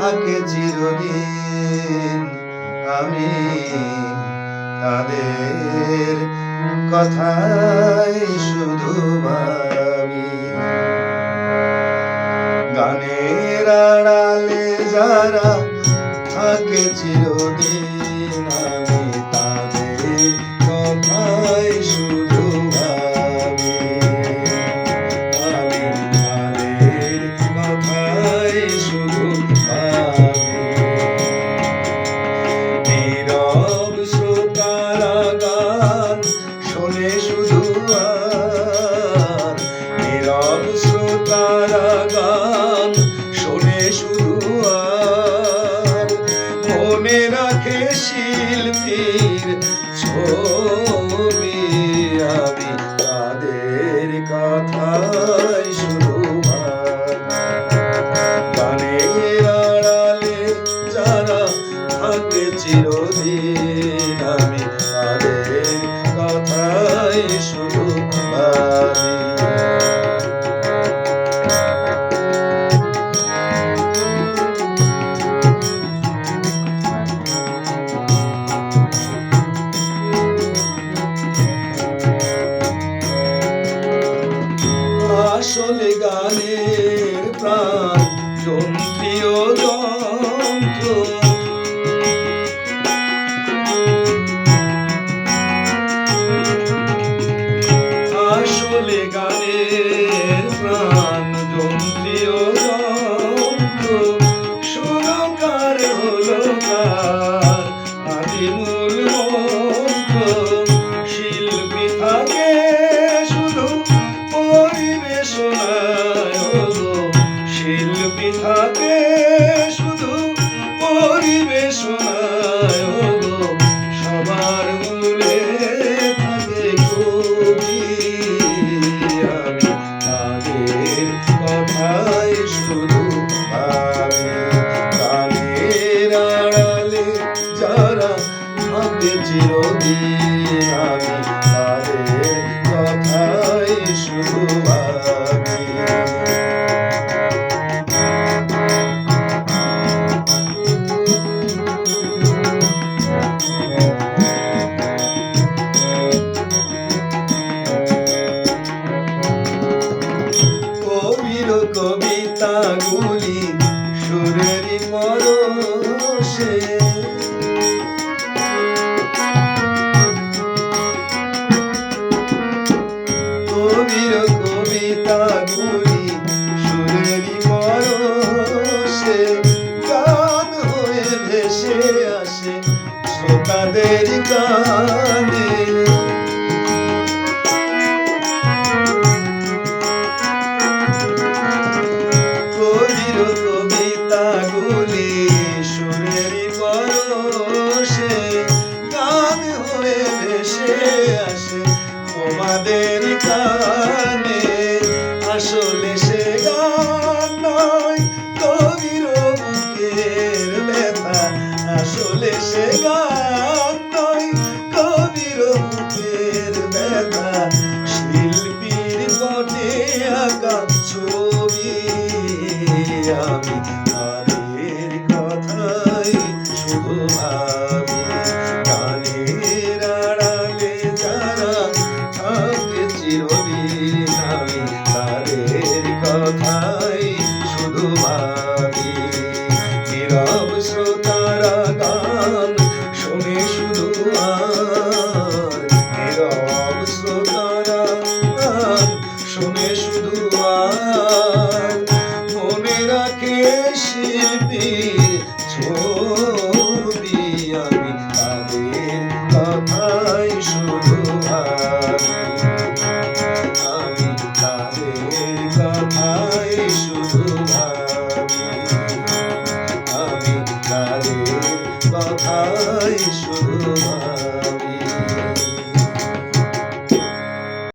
থাকে চিরদিন। আমি তাদের কথাই শুনি। মনে রাখে শিল্পীর ছবি। আমি তাদের কথা শুরু গানে আড়ালে যারা থাকে চিরদিন, আমি তাদের কথায় শুরু আসলে গানে থাকবে চিরদিন আমি তাদের কথাই শুধু ভাবি কবির কবিতাগুলি সুরের মরসে গান নয় কবির ব্যথা শিল্পীর মনে আঁকা ছবি। আমি তাদের কথাই শুধু ভাবি কানের আড়ালে যারা থাকে চিরদিন, আমি তাদের কথাই শুধু ভাবি। নীরব শ্রোতারা দুয়ার মনে রাখে শিল্পী।